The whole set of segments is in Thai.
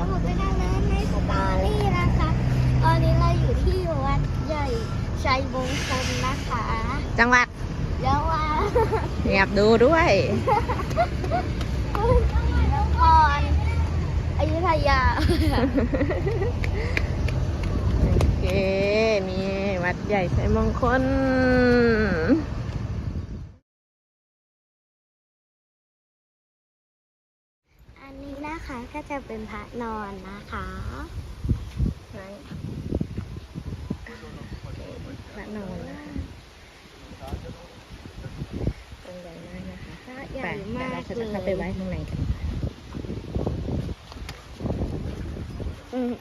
ก็บอกด้วยนะคะในสตอรี่นะคะตอนนี้เราอยู่ที่วัดใหญ่ชัยมงคลนะคะจังหวัดเยาวราชเงียบดูด้วยนครอยุธยา โอเคมีวัดใหญ่ชัยมงคล ก็จะเป็นพระนอนนะคะไหนพระนอนนะคะตรงใหญ่มากนะคะพระใหญ่มากเดี๋ยวเราจะเข้าไปไว้ยข้างในกันอืม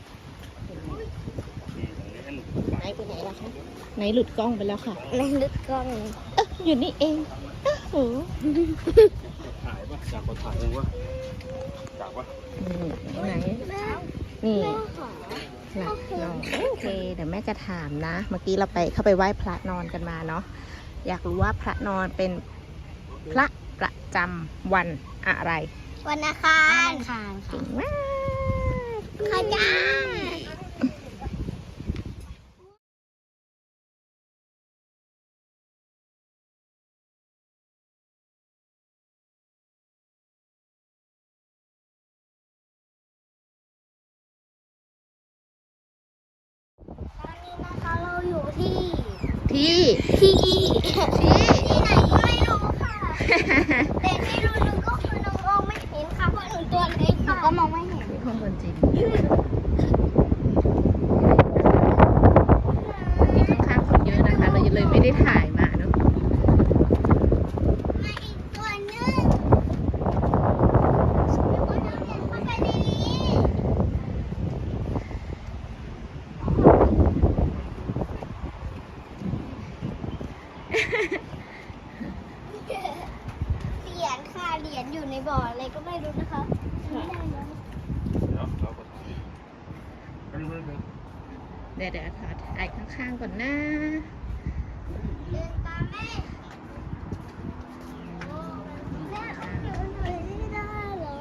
ไหนไปไหนล่ะคะไหนหลุดกล้องไปแล้วค่ะในหลึกกล้องออยู่นี่เองโอ้โหถ่ายปะอยากกดถ่ายเองวะ อยากปะนี่ไหนแม่นี่แม่ขอหลับนอนโอเค เดี๋ยวแม่จะถามนะ เมื่อกี้เราไปเข้าไปไหว้พระนอนกันมาเนาะ อยากรู้ว่าพระนอนเป็นพระประจำวันอะไร วันอังคารค่ะเก่งมากขอจ้า ที่ที่ ที่ ที่ ที่ไหนก็ไม่รู้ค่ะ แต่ที่รู้นึงก็คือน้องมองไม่เห็นค่ะเพราะหนูตัวเล็กค่ะก็มองไม่เห็นนี่ข้างบนจริงนี่ข้างๆคนเยอะนะคะ เราเลยไม่ได้ถ่ายมาเนาะ มาอีกตัวนึงแล้วก็น้องเดินเข้าไปในนี้เหรียญค่ะเหรียญอยู่ในบ่ออะไรก็ไม่รู้นะคะไม่ได้นะ เดี๋ยวเรากดถ่ายไปดูไปดู เดี๋ยวเดี๋ยวขอถ่ายข้างๆก่อนนะเดินตามแม่แม่เอาหนูหน่อยไม่ได้เหรอ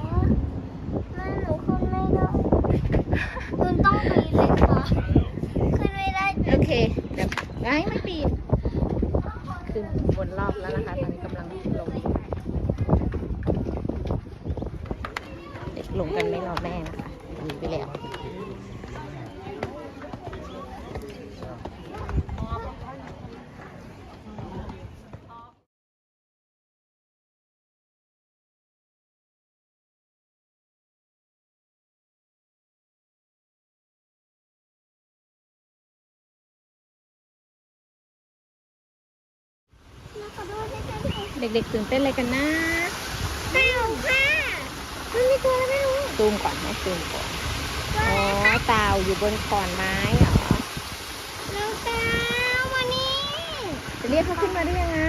แม่หนูขึ้นไม่ได้คุณต้องปีนเลยค่ะขึ้นไม่ได้โอเคเดี๋ยวไงไม่ปีนขึ้นบนรอบแล้วนะคะตอนนี้กำลังลงเด็กลงกันไม่รอแม่นะคะหนีไปแล้ว ขอโทษด้วยค่ะ เด็กๆตื่นเต้นอะไรกันนะเต่าค่ะมันมีตัวอะไรไม่รู้ซูมก่อนให้ซูมก่อนอ๋อเต่าอยู่บนขอนไม้เหรอน้องเต่าวันนี้จะเรียกเขาขึ้นมาได้ยังไง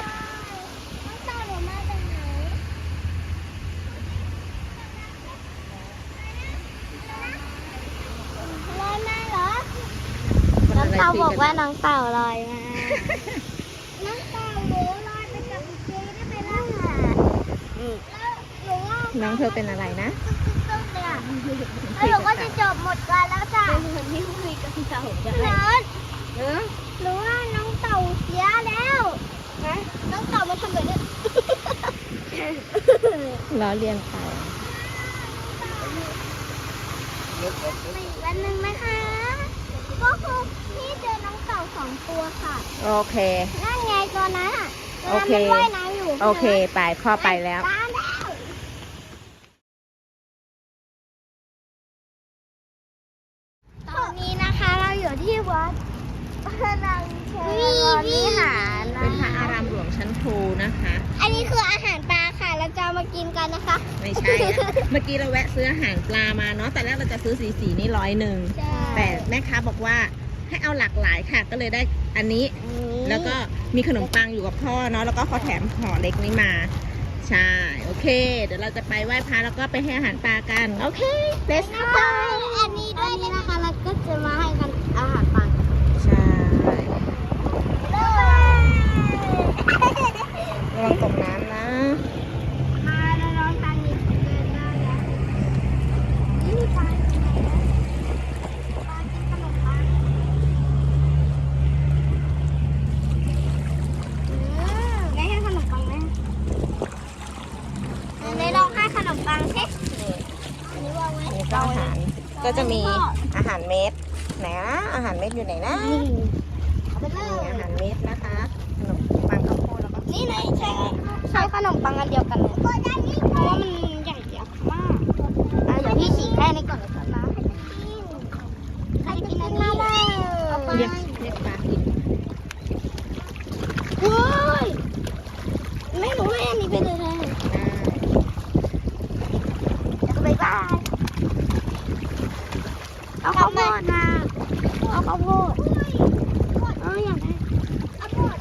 ว้าวน้องเต่าหนูมาจากไหนลอยมาเหรอน้องเต่าบอกว่าน้องเต่าลอยมา น้องเต่าหนูลอยไปกับเจ๊ได้ไหมล่ะแล้วห นูว่าน้องเธอเป็นอะไรนะตึ๊กๆๆเลยอะแล้วหนูก็จะจบหมดกันแล้วจ้ะเป็นคนที่คุยกับเต่าได้เนิร์ดหรือว่าน้องเต่าเสียแล้วฮะน้องเต่ามาทำแบบนี้ล้อเลียนไปอีกวันหนึ่งนะคะ ก็คือพี่เจอน้องเต่าสองตัวค่ะ โอเค นั่นไงตัวนั้นอะตัว โอนั้นเคมันว่ายน้ำอยู่โอเค ไปพ่อไปแล้ว ตามแล้วตอนนี้นะคะเราอยู่ที่วัดพระนังเชยวิหารนะเป็นพระอารามหลวงชั้นภูนะคะ อันนี้คืออาหารปลาค่ะ เราจะเอามากินกันนะคะ ไม่ใช่อะเมื่อกี้เราแวะซื้ออาหารปลามาเนาะแต่แรกเราจะซื้อสีสีนี่ร้อยหนึ่ง ใช่ แต่แม่ค้าบอกว่าให้เอาหลากหลายค่ะ ก็เลยได้อันนี้อันนี้ แล้วก็มีขนมปังอยู่กับพ่อเนาะแล้วก็เขาแถมห่อเล็กนี้มา ใช่ โอเค เดี๋ยวเราจะไปไหว้พระแล้วก็ไปให้อาหารปลากัน โอเค let's แล้ว go ก็อันนี้ด้วยนี่นะคะเราก็จะมาให้กันอาหารปลาใช่เลยระวังตกน้ำนะ มาแล้วน้องทางนี้เดินได้แล้ว ก็จะมี อาหารเม็ดไหนนะอาหารเม็ดอยู่ไหนนะนี่เอาไปเลมียอาหารเม็ดนะคะขนมปังข้าวโพดแล้วก็นี่เลยใช่ใช้ขนมปังอันเดียวกันเลยเพราะว่ามันใหญ่ยักษ์มากอะเดี๋ยวพี่ฉีกแค่นี้ก่อนเลยครับนะใครจะกินอันนี้เอาไป เรียกเรียกปลากิน เฮ้ยแม่หนูให้อันนี้ไปเลยนะบ๊ายบายเอาข้าวโพดนะเอาข้าวโพดเอออยากได้ข้าวโพด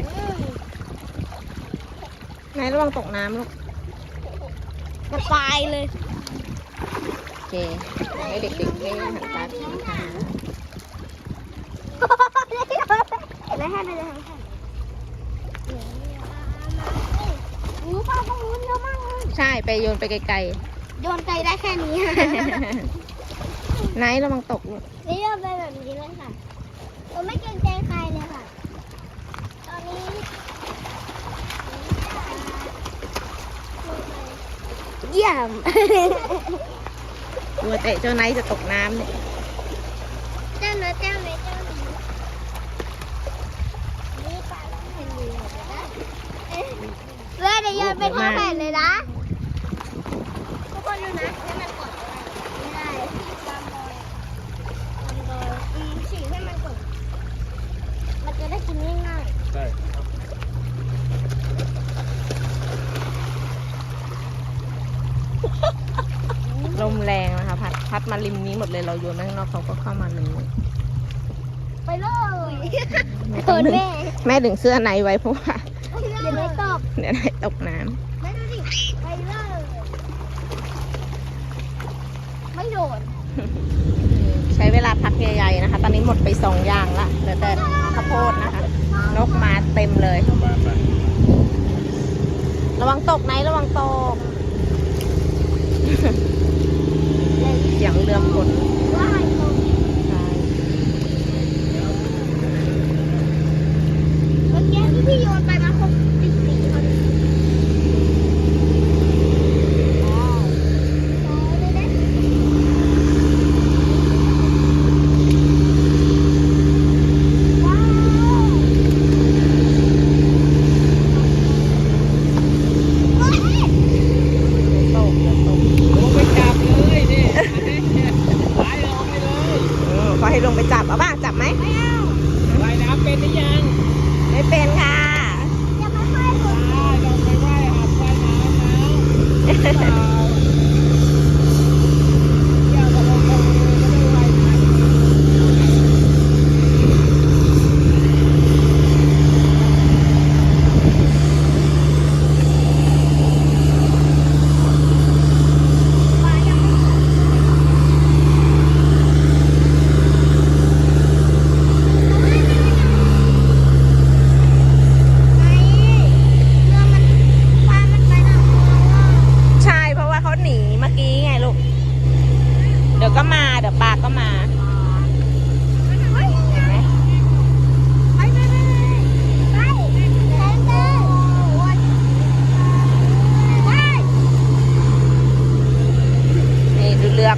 อืม ไหน ระวังตกน้ำลูกกระปายเลย โอเค ให้เด็กๆได้อาหารปลากินค่ะไม่ให้ไปเลยทั้งแผ่นอู้ปลาตรงนู้นเยอะมากเลยใช่ ไปโยนไปไกลโยนไกลได้แค่นี้ๆไหนระวังตกลูกนี่โยนไปแบบนี้เลยค่ะผมไม่เกรงใจใครเลยค่ะ ตอนนี้ เยี่ยมกลัวเตะเจ้าไนท์จะตกน้ำเนี่ยเจ้าเนื้อเจ้าเนื้อเจ้าหนูนี่ปลาต้องเห็นดีเดี๋ยวนะเอ๊ะเพื่อนเดี๋ยวโยนไปทั้งแผ่นเลยนะทุกคนดูนะให้มันกดไม่ได้ตามรอยตามรอยอืมฉีกให้มันกดมันจะได้กินง่ายใช่ ล มแรงนะคะ พัดพัดมาริมนี้หมดเลยเราโยนไปข้างนอกเขาก็เข้ามาริมนี้ๆไปเลยแม่เขินดึงแม่แม่ดึงเสื้อไนท์ไว้เพราะว่าเดี๋ยวไม่ตอบเดี๋ยวไนท์ตกน้แม่ดูดิไปเลยไม่โดนำใช้เวลาพักใหญ่ๆนะคะ ตอนนี้หมดไปสองอย่างละเหลือแต่ข้าวโพดนะคะ นกมาเต็มเลยมาไประวังตกไนท์ระวังตกเสียงเรือฝนว่ ลงไปจับ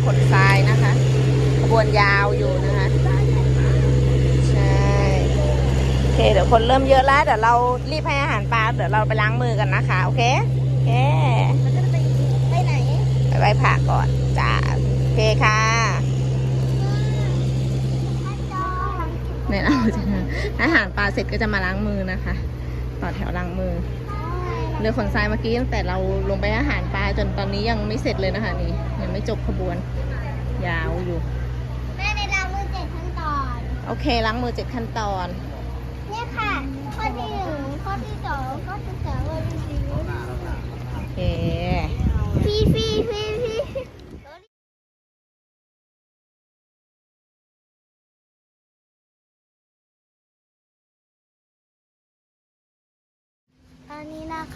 ขนทรายนะคะขบวนยาวอยู่นะคะ ใช่โอเค เดี๋ยวคนเริ่มเยอะแล้วเดี๋ยวเรารีบให้อาหารปลาเดี๋ยวเราไปล้างมือกันนะคะ โอเคโอเคไปไหนไปไหว้พระก่อนจ้าโอเคค่ะเนี่ยเราจะอาหารปลาเสร็จก็จะมาล้างมือนะคะ ต่อแถวล้างมือ เรือขนทรายเมื่อกี้ตั้งแต่เราลงไปอาหารปลาจนตอนนี้ยังไม่เสร็จเลยนะคะนี่ยังไม่จบขบวน ยาวอยู่ แม่ในรางมือเจ็ดขั้นตอน โอเคล้างมือเจ็ดขั้นตอน เนี่ยค่ะ ข้อที่หนึ่งข้อที่สองข้อที่สามข้อที่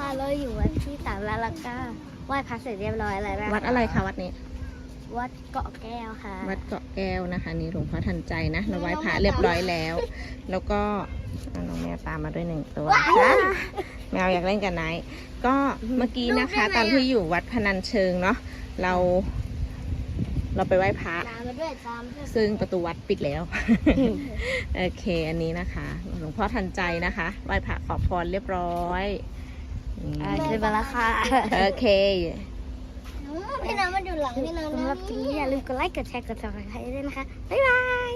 คะเราอยู่วัดที่สามแล้วแล้วก็ไหว้พระเสร็จเรียบร้อยแล้วนะวัดอะไรคะวัดนี้ วัดเกาะแก้วค่ะ วัดเกาะแก้วนะคะ นี่หลวงพ่อทันใจนะเราไหว้พระเรียบร้อยแล้ว แล้วก็เอาน้องแมวตามมาด้วยหนึ่งตัวจ้าแมวอยากเล่นกับไนท์ก็เมื่อกี้นะคะ ตอนที่อยู่วัดพนัญเชิงเนาะเรา เราไปไหว้พระ ตามมาด้วยตามด้วยซึ่งประตูวัดปิดแล้ว โอเค อันนี้นะคะ หลวงพ่อทันใจนะคะ ไหว้พระขอพรเรียบร้อย นี่ขึ้นมาแล้วค่ะโอเคพี่น้ำมาดูหลังพี่น้ำสำหรับคลิปนี้อย่าลืมกดไลค์ กดแชร์ กดซับสไครต์ด้วยนะคะ บ๊ายบาย